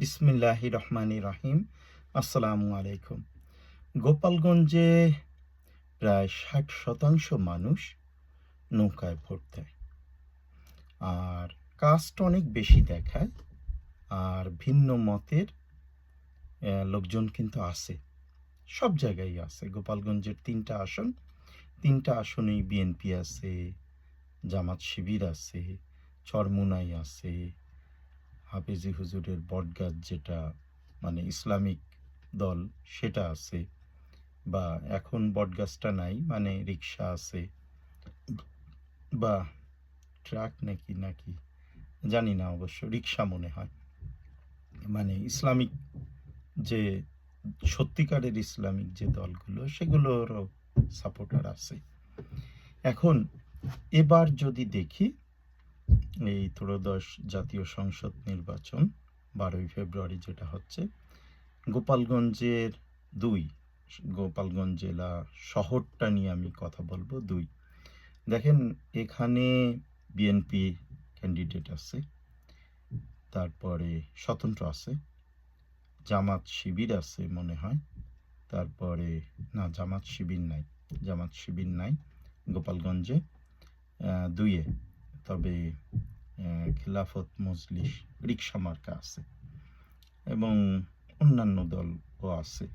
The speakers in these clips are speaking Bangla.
বিসমিল্লাহ রহমান রাহিম আসসালামু আলাইকুম। গোপালগঞ্জে প্রায় ষাট শতাংশ মানুষ নৌকায় ভোট দেয়। আর কাস্ট অনেক বেশি দেখায়, আর ভিন্ন মতের লোকজন কিন্তু আছে। সব জায়গায় আছে। গোপালগঞ্জের তিনটা আসন। তিনটা আসনেই বিএনপি আছে, জামাত শিবির আছে, চরমুনাই আছে হাফিজি হুজুরের বটগাছ যেটা মানে ইসলামিক দল, সেটা আছে। বা এখন বটগাছটা নাই মানে রিক্সা আছে। বা ট্রাক নাকি নাকি, জানি না অবশ্য রিক্সা মনে হয়। মানে ইসলামিক যে, সত্যিকারের ইসলামিক যে দলগুলো, সেগুলোরও সাপোর্টার আছে। এখন এবার যদি দেখি এই ত্রয়োদশ জাতীয় সংসদ নির্বাচন, বারোই ফেব্রুয়ারি যেটা হচ্ছে, গোপালগঞ্জের দুই, গোপালগঞ্জ জেলা শহরটা নিয়ে আমি কথা বলব, দুই। দেখেন, এখানে বিএনপি ক্যান্ডিডেট আছে, তারপরে স্বতন্ত্র আছে, জামাত শিবির আছে মনে হয়, তারপরে, না, জামাত শিবির নাই, জামাত শিবির নাই, গোপালগঞ্জে দুইয়ে। তবে খেলাফত মজলিস রিক্সা মার্কা আছে এবং অন্যান্য দলও আছে,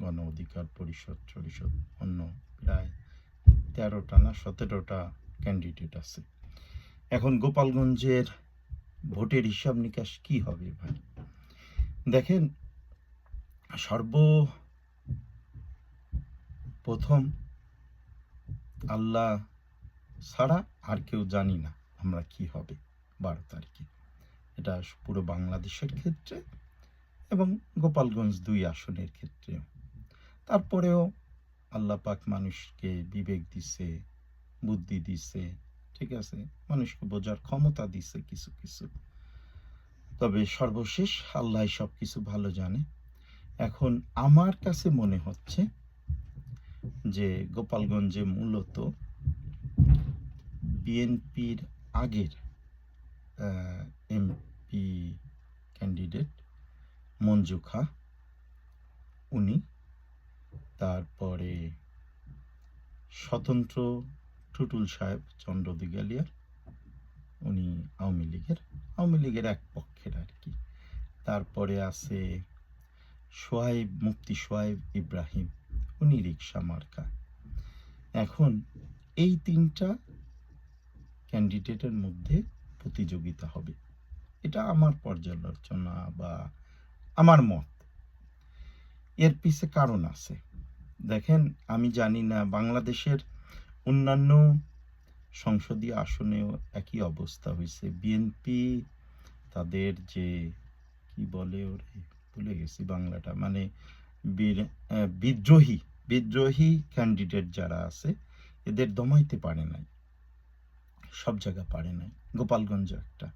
গণ অধিকার পরিষদ পরিষদ অন্য প্রায় তেরোটা না সতেরোটা ক্যান্ডিডেট আছে। এখন গোপালগঞ্জের ভোটের হিসাব নিকাশ কি হবে ভাই? দেখেন সর্ব প্রথম আল্লাহ ছাড়া আর কেউ জানি না। আমরা কি হবে বারো তারিখে? এটা পুরো বাংলাদেশের ক্ষেত্রে এবং গোপালগঞ্জ দুই আসনের ক্ষেত্রেও। তারপরেও আল্লাহ পাক মানুষকে বিবেক দিছে, বুদ্ধি দিছে, ঠিক আছে? মানুষকে বোঝার ক্ষমতা দিছে কিছু কিছু। তবে সর্বশেষ আল্লাহ সব কিছু ভালো জানে। এখন আমার কাছে মনে হচ্ছে যে গোপালগঞ্জে মূলত বিএনপির আগের এমপি ক্যান্ডিডেট মঞ্জু খা, উনি তারপরে স্বতন্ত্র টুটুল সাহেব চন্দ্র দিগালিয়ার উনি আওয়ামী লীগের আওয়ামী লীগের এক পক্ষের আর কি। তারপরে আছে সোহাইব, মুফতি সোহাইব ইব্রাহিম, উনি রিক্সা মার্কা। এখন এই তিনটা ক্যান্ডিডেটের মধ্যে প্রতিযোগিতা হবে। এটা আমার পর্যালোচনা বা আমার মত। এর পিছে কারণ আছে। দেখেন, আমি জানি না, বাংলাদেশের অন্যান্য সংসদীয় আসনেও একই অবস্থা হয়েছে। বিএনপি তাদের যে, কি বলে ওরে, ভুলে গেছি বাংলাটা। মানে বিদ্রোহী বিদ্রোহী ক্যান্ডিডেট যারা আছে, এদের দমাইতে পারে নাই। সব জায়গা পারে নাই, গোপালগঞ্জ একটা।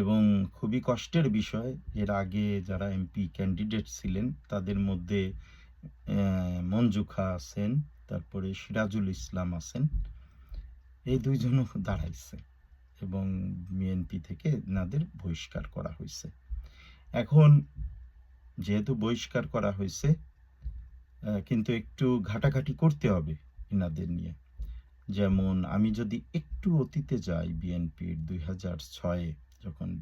এবং খুবই কষ্টের বিষয়, এর আগে যারা এমপি ক্যান্ডিডেট ছিলেন, তাদের মধ্যে মঞ্জু খা আছেন তারপরে সিরাজুল ইসলাম আছেন, এই দুইজনও দাঁড়াইছে এবং বিএনপি থেকে এনাদের বহিষ্কার করা হয়েছে এখন যেহেতু বহিষ্কার করা হয়েছে কিন্তু একটু ঘাটাঘাটি করতে হবে এনাদের নিয়ে। যেমন আমি যদি একটু অতীতে যাই বিএনপির দুই হাজার ছয়ে, যখন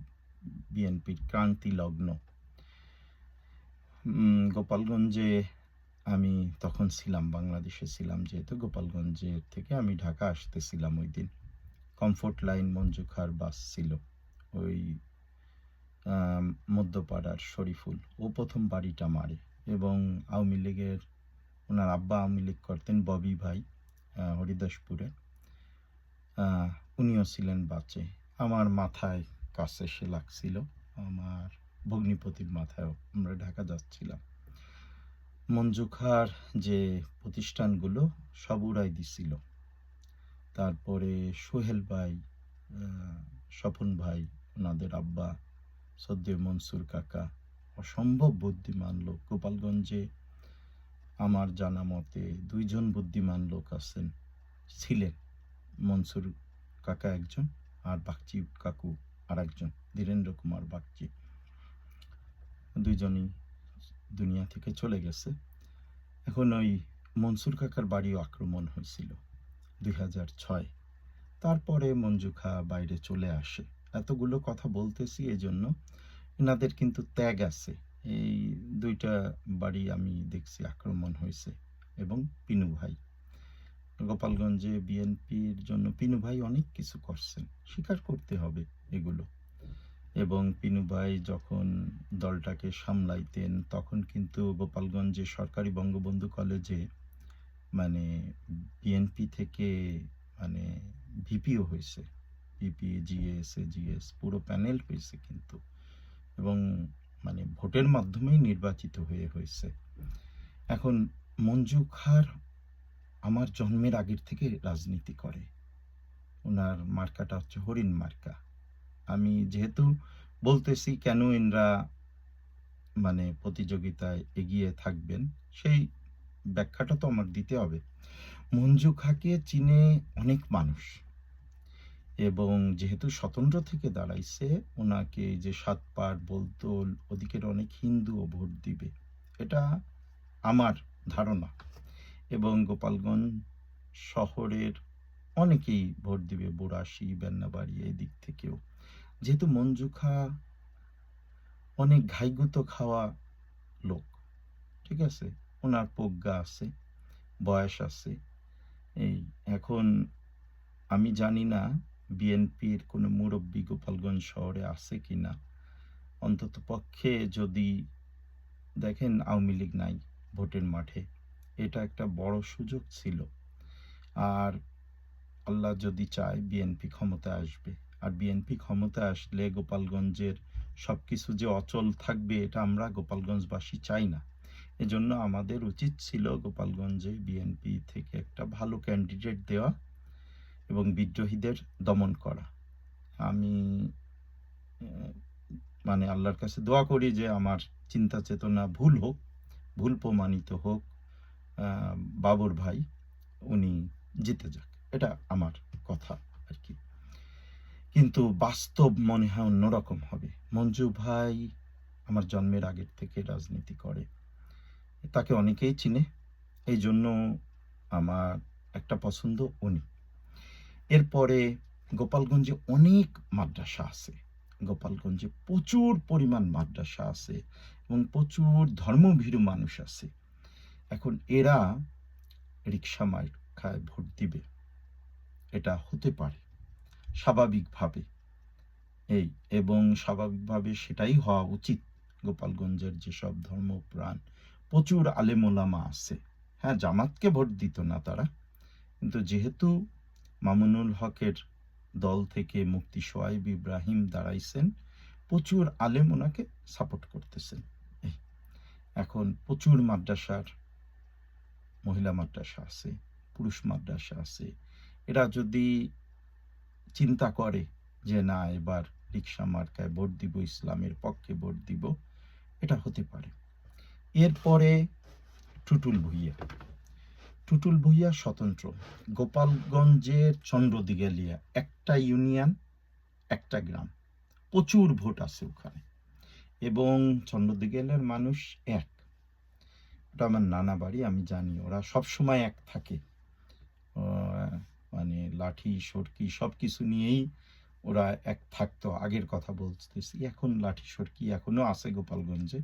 বিএনপির ক্রান্তি লগ্ন গোপালগঞ্জে আমি তখন ছিলাম, বাংলাদেশে ছিলাম যেহেতু, গোপালগঞ্জের থেকে আমি ঢাকা আসতেছিলাম ওই দিন। কমফোর্ট লাইন মঞ্জুখার বাস ছিল, ওই মধ্যপাড়ার শরীফুল। ও প্রথম বাড়িটা মারে এবং আওয়ামী লীগের, ওনার আব্বা আওয়ামী লীগ করতেন ববি ভাই। হরিদাসপুরে। উনিও ছিলেন বাচ্চে আমার মাথায় কাছে এসে লাগছিল। আমার ভগ্নিপতির মাথায়ও আমরা ঢাকা যাচ্ছিলাম। মঞ্জুখার যে প্রতিষ্ঠানগুলো, সব উড়াই দিছিল। তারপরে সোহেল ভাই স্বপন ভাই, ওনাদের আব্বা সদ্য মনসুর কাকা, অসম্ভব বুদ্ধিমান লোক গোপালগঞ্জে আমার জানা মতে দুইজন বুদ্ধিমান লোক আছেন। ছিলেন মনসুর কাকা একজন আর বাগচি কাকু আর একজন ধীরেন্দ্র কুমার বাগচি। দুইজনই দুনিয়া থেকে চলে গেছে। এখন ওই মনসুর কাকার বাড়িও আক্রমণ হয়েছিল দুই হাজার ছয়। তারপরে মঞ্জু খা বাইরে চলে আসে। এতগুলো কথা বলতেছি এই জন্য এনাদের কিন্তু ত্যাগ আছে। এই দুইটা বাড়ি আমি দেখছি আক্রমণ হয়েছে এবং পিনু ভাই। গোপালগঞ্জে বিএনপির জন্য পিনু ভাই অনেক কিছু করছেন, স্বীকার করতে হবে এগুলো। এবং পিনু ভাই যখন দলটাকে সামলাইতেন, তখন কিন্তু গোপালগঞ্জে সরকারি বঙ্গবন্ধু কলেজে মানে বিএনপি থেকে মানে ভিপিও হয়েছে, ভিপি জিএস জিএস, পুরো প্যানেল হয়েছে কিন্তু। এবং মানে ভোটের মাধ্যমেই নির্বাচিত হয়ে হয়েছে। এখন মঞ্জু খার আমার জন্মের আগের থেকে রাজনীতি করে। ওনার মার্কাটা হচ্ছে হরিণ মার্কা। আমি যেহেতু বলতেছি কেন এনরা মানে প্রতিযোগিতায় এগিয়ে থাকবেন, সেই ব্যাখ্যাটা তো আমার দিতে হবে। মঞ্জু খাকে চিনে অনেক মানুষ। এবং যেহেতু স্বতন্ত্র থেকে দাঁড়াইছে ওনাকে যে সাত পার বলতো ওদিকের অনেক হিন্দুও ভোট দিবে, এটা আমার ধারণা। এবং গোপালগঞ্জ শহরের অনেকেই ভোট দিবে বোরাশি বেন্নাবাড়ি এই দিক থেকেও। যেহেতু মঞ্জু খা অনেক ঘাইগুতো খাওয়া লোক, ঠিক আছে? ওনার প্রজ্ঞা আছে, বয়স আছে। এই এখন আমি জানি না বিএনপির কোনো মুরব্বী গোপালগঞ্জ শহরে আছে কি না? অন্তত পক্ষে যদি দেখেন আওয়ামী লীগ নাই ভোটের মাঠে। এটা একটা বড় সুযোগ ছিল। আর আল্লাহ যদি চায় বিএনপি ক্ষমতায় আসবে। আর বিএনপি ক্ষমতা আসলে গোপালগঞ্জের সব কিছু যে অচল থাকবে, এটা আমরা গোপালগঞ্জবাসী চাই না। এজন্য আমাদের উচিত ছিল গোপালগঞ্জে বিএনপি থেকে একটা ভালো ক্যান্ডিডেট দেওয়া। এবং বিদ্রোহীদের দমন করা। আমি মানে আল্লাহর কাছে দোয়া করি যে আমার চিন্তা চেতনা ভুল হোক, ভুল প্রমাণিত হোক বাবর ভাই উনি জিতে যাক। এটা আমার কথা আর কি। কিন্তু বাস্তব মনে হয় অন্যরকম হবে। মঞ্জু ভাই আমার জন্মের আগের থেকে রাজনীতি করে। তাকে অনেকেই চিনে। এই জন্য আমার একটা পছন্দ উনি। এরপরে গোপালগঞ্জে অনেক মাদ্রাসা আছে। গোপালগঞ্জে প্রচুর পরিমাণ মাদ্রাসা আছে এবং প্রচুর ধর্মভীরু মানুষ আছে। এখন এরা রিক্সা মার খায় ভোট দিবে। এটা হতে পারে স্বাভাবিকভাবে। এই এবং স্বাভাবিকভাবে সেটাই হওয়া উচিত। গোপালগঞ্জের যেসব ধর্মপ্রাণ প্রচুর আলেমোলামা আছে। হ্যাঁ জামাতকে ভোট দিত না তারা। কিন্তু যেহেতু মামুনুল হকের দল থেকে মুক্তি সোয়াইব ইব্রাহিম দাঁড়াইছেন। প্রচুর আলেম ওনাকে সাপোর্ট করতেছেন। এখন প্রচুর মাদ্রাসার মহিলা মাদ্রাসা আছে, পুরুষ মাদ্রাসা আছে। এরা যদি চিন্তা করে যে না, এবার রিক্সা মার্কায় ভোট দিব, ইসলামের পক্ষে ভোট দিব, এটা হতে পারে। এরপরে টুটুল ভুইয়া। টুটুল ভুইয়া স্বতন্ত্র। গোপালগঞ্জের চন্দ্রদিগেলিয়া একটা ইউনিয়ন, একটা গ্রাম। প্রচুর ভোট আছে ওখানে। এবং চন্দ্রদিগেলের মানুষ এক। ওটা আমার নানা বাড়ি, আমি জানি, ওরা সব সময় এক থাকে। মানে লাঠি, সরকি সব কিছু নিয়েই ওরা এক থাকতো। আগের কথা বলতেছি, এখন লাঠি, সরকি এখনও আছে গোপালগঞ্জে।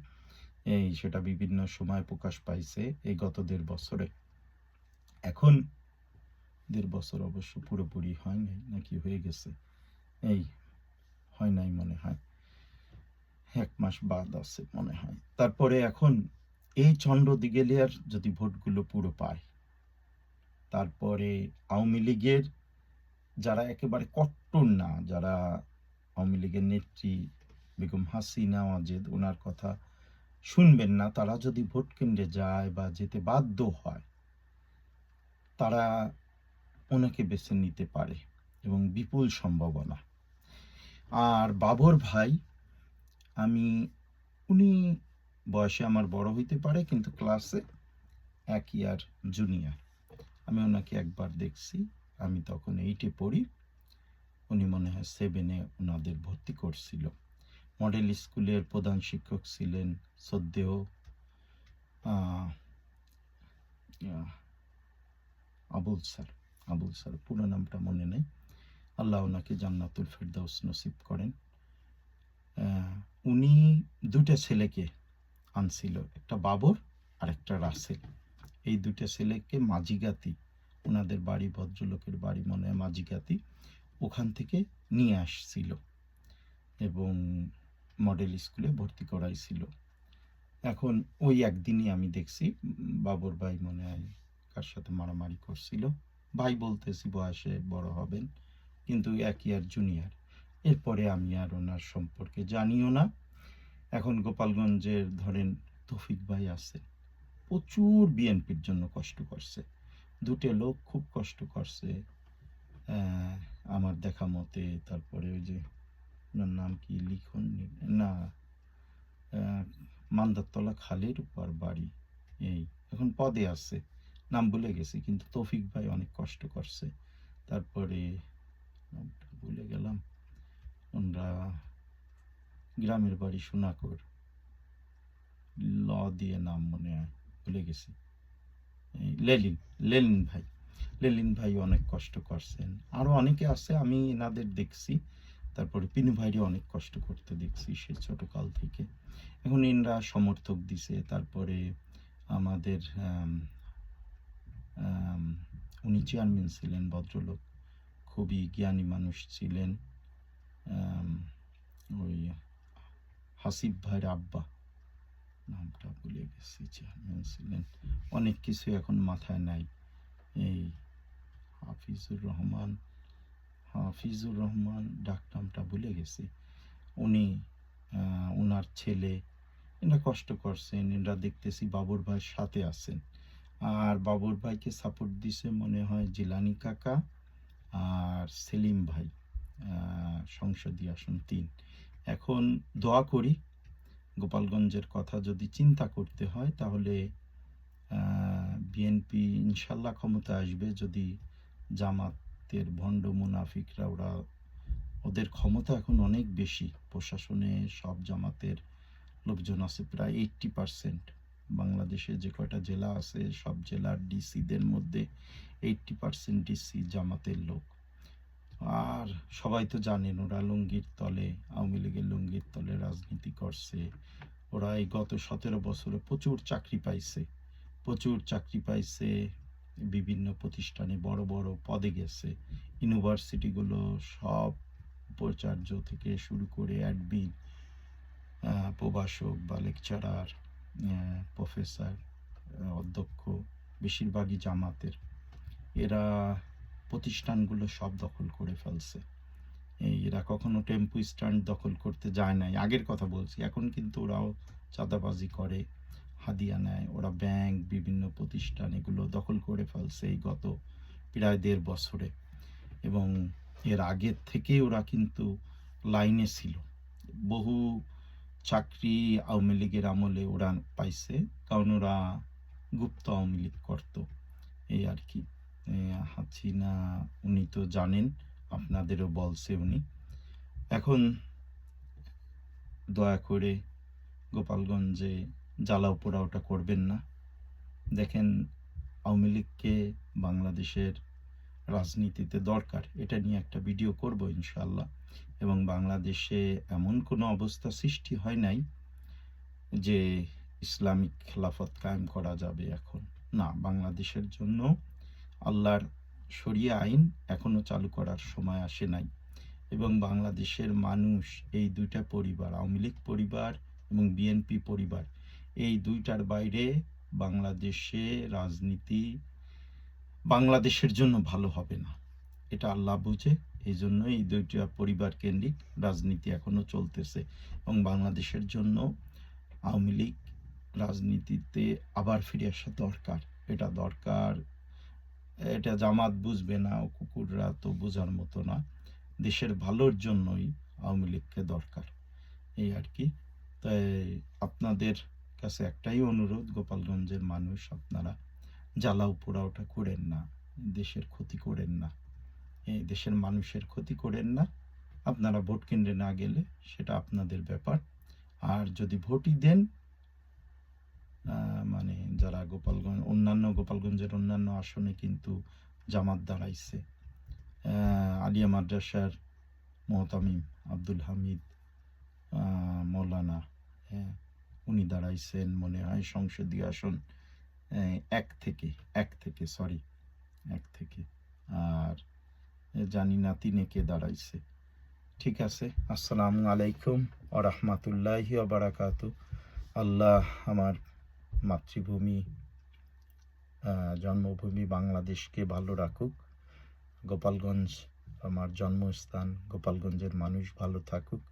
এই সেটা বিভিন্ন সময় প্রকাশ পাইছে, এই গত দেড় বছরে। এখন দেড় বছর অবশ্য পুরোপুরি হয় নাই, নাকি হয়ে গেছে। এই হয় নাই মনে হয়। এক মাস বাদ আছে মনে হয়। তারপরে এখন এই চন্দ্র দিগেলিয়ার যদি ভোটগুলো পুরো পায়, তারপরে আওয়ামী লীগের যারা একেবারে কট্টর না, যারা আওয়ামী লীগের নেত্রী বেগম হাসিনা ওয়াজেদ ওনার কথা শুনবেন না, তারা যদি ভোট কেন্দ্রে যায় বা যেতে বাধ্য হয় তারা ওনাকে বেছে নিতে পারে এবং বিপুল সম্ভাবনা। আর বাবর ভাই আমি উনি বয়সে আমার বড় হইতে পারে কিন্তু ক্লাসে এক ইয়ার জুনিয়র আমি ওনাকে একবার দেখছি আমি তখন এইটে পড়ি। উনি মনে হয় সেভেনে ওনাদের ভর্তি করছিল। মডেল স্কুলের প্রধান শিক্ষক ছিলেন আহ, আবুল স্যার আবুল স্যার, পুরো নামটা মনে নেই। আল্লাহ ওনাকে জান্নাতুল ফেরদাউস নসিব করেন। উনি দুটা ছেলেকে আনছিল, একটা বাবর আর একটা রাসেল। এই দুটা ছেলেকে মাঝিগাতি ওনাদের বাড়ি, ভদ্রলোকের বাড়ি মনে হয় মাঝিগাতি ওখান থেকে নিয়ে আসছিল এবং মডেল স্কুলে ভর্তি করাইছিল। এখন ওই একদিনই আমি দেখছি বাবর ভাই মনে হয় কার সাথে মারামারি করছিল। ভাই বলতেছি, বয়সে বড় হবেন, কিন্তু এক ইয়ার জুনিয়র এরপরে আমি আর ওনার সম্পর্কে জানিও না। এখন গোপালগঞ্জের ধরেন তৌফিক ভাই আছে, প্রচুর বিএনপির জন্য কষ্ট করছে। দুটো লোক খুব কষ্ট করছে। আমার দেখা মতে তারপরে ওই যে ওনার নাম কি লিখন? না মান্দারতলা খালের উপর বাড়ি, এই এখন পদে আছে। নাম ভুলে গেছি কিন্তু তৌফিক ভাই অনেক কষ্ট করছে। তারপরে ভুলে গেলাম। ওনরা গ্রামের বাড়ি সোনাকর। ল দিয়ে নাম মনে হয় ভুলে গেছি। লেলিন লেলিন ভাই। লেলিন ভাই অনেক কষ্ট করছেন। আরও অনেকে আছে আমি এনাদের দেখছি। তারপরে পিনু ভাইরে অনেক কষ্ট করতে দেখছি সে ছোট কাল থেকে। এখন এনরা সমর্থক দিছে। তারপরে আমাদের আম, আম, উনি চেয়ারম্যান ছিলেন, ভদ্রলোক, খুবই জ্ঞানী মানুষ ছিলেন। ওই হাসিব ভাইয়ের আব্বা নামটা ভুলে গেছি, চেয়ারম্যান ছিলেন। অনেক কিছু এখন মাথায় নাই। এই হাফিজুর রহমান হাফিজুর রহমান ডাক নামটা ভুলে গেছি। উনি ওনার ছেলে, এরা কষ্ট করছেন, এরা দেখতেছি বাবুর ভাইয়ের সাথে আছেন। আর বাবুর ভাইকে সাপোর্ট দিছে মনে হয় জিলানি কাকা আর সেলিম ভাই সংসদীয় আসন তিন। এখন দোয়া করি গোপালগঞ্জের কথা যদি চিন্তা করতে হয় তাহলে বিএনপি ইনশাল্লাহ ক্ষমতা আসবে যদি জামাতের ভণ্ড মুনাফিকরা ওরা ওদের ক্ষমতা এখন অনেক বেশি। প্রশাসনে সব জামাতের লোকজন আছে প্রায় এইট্টি পার্সেন্ট বাংলাদেশে যে কয়টা জেলা আছে, সব জেলার ডিসিদের মধ্যে এইট্টি পার্সেন্ট ডিসি জামাতের লোক। আর সবাই তো জানেন, ওরা লুঙ্গির তলে, আওয়ামী লীগের লুঙ্গির তলে রাজনীতি করছে। ওরা এই গত সতেরো বছরে প্রচুর চাকরি পাইছে। প্রচুর চাকরি পাইছে, বিভিন্ন প্রতিষ্ঠানে বড় বড় পদে গেছে। ইউনিভার্সিটিগুলো সব উপাচার্য থেকে শুরু করে অ্যাডমিন প্রভাষক বা লেকচারার প্রফেসর অধ্যক্ষ, বেশিরভাগই জামাতের। এরা প্রতিষ্ঠানগুলো সব দখল করে ফেলছে। এরা কখনো টেম্পু স্ট্যান্ড দখল করতে যায় নাই। আগের কথা বলছি, এখন কিন্তু ওরাও চাঁদাবাজি করে, হাদিয়া নেয়। ওরা ব্যাংক, বিভিন্ন প্রতিষ্ঠান এগুলো দখল করে ফেলছে এই গত প্রায় দেড় বছরে। এবং এর আগের থেকে ওরা কিন্তু লাইনে ছিল। বহু চাকরি আওয়ামী লীগের আমলে ওরা পাইছে, কারণ ওরা গুপ্ত আওয়ামী লীগ করতো। এই আর কি। হাসিনা, উনি তো জানেন, আপনাদেরও বলছে উনি। এখন দয়া করে গোপালগঞ্জে জ্বালাও পোড়াওটা করবেন না। দেখেন, আওয়ামী লীগকে বাংলাদেশের রাজনীতিতে দরকার। এটা নিয়ে একটা ভিডিও করব ইনশাল্লাহ এবং বাংলাদেশে এমন কোনো অবস্থা সৃষ্টি হয় নাই যে ইসলামিক খেলাফত কায়েম করা যাবে এখন। না, বাংলাদেশের জন্য আল্লাহর শরিয়া আইন এখনও চালু করার সময় আসে নাই। এবং বাংলাদেশের মানুষ, এই দুইটা পরিবার, আওয়ামী লীগ পরিবার এবং বিএনপি পরিবার, এই দুইটার বাইরে বাংলাদেশে রাজনীতি বাংলাদেশের জন্য ভালো হবে না। এটা আল্লাহ বুঝে এই জন্য এই দুইটা পরিবার কেন্দ্রিক রাজনীতি এখনও চলতেছে এবং বাংলাদেশের জন্য আওয়ামী লীগ রাজনীতিতে আবার ফিরে আসা দরকার। এটা দরকার, এটা জামাত বুঝবে না, কুকুররা তো বোঝার মতো না। দেশের ভালোর জন্যই আওয়ামী লীগকে দরকার, এই আর কি। তাই আপনাদের কাছে একটাই অনুরোধ, গোপালগঞ্জের মানুষ, আপনারা জ্বালাও পোড়াওটা করেন না। দেশের ক্ষতি করেন না। দেশের মানুষের ক্ষতি করেন না। আপনারা ভোট কেন্দ্রে না গেলে সেটা আপনাদের ব্যাপার। আর যদি ভোটই দেন মানে যারা গোপালগঞ্জ, অন্যান্য গোপালগঞ্জের অন্যান্য আসনে কিন্তু জামাত দাঁড়াইছে। আলিয়া মাদ্রাসার মোহতামিম আব্দুল হামিদ মৌলানা হ্যাঁ উনি দাঁড়াইছেন মনে হয় সংসদীয় আসন। এক থেকে এক থেকে সরি এক থেকে। আর জানি না তিনে কে দাঁড়াইছে। ঠিক আছে, আসসালামু আলাইকুম আ রহমতুল্লাহি বারাকাতু আল্লাহ আমার মাতৃভূমি জন্মভূমি বাংলাদেশকে ভালো রাখুক। গোপালগঞ্জ আমার জন্মস্থান, গোপালগঞ্জের মানুষ ভালো থাকুক।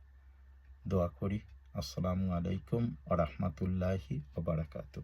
দোয়া করি। আসসালামু আলাইকুম আ রহমতুল্লাহি বারাকাতু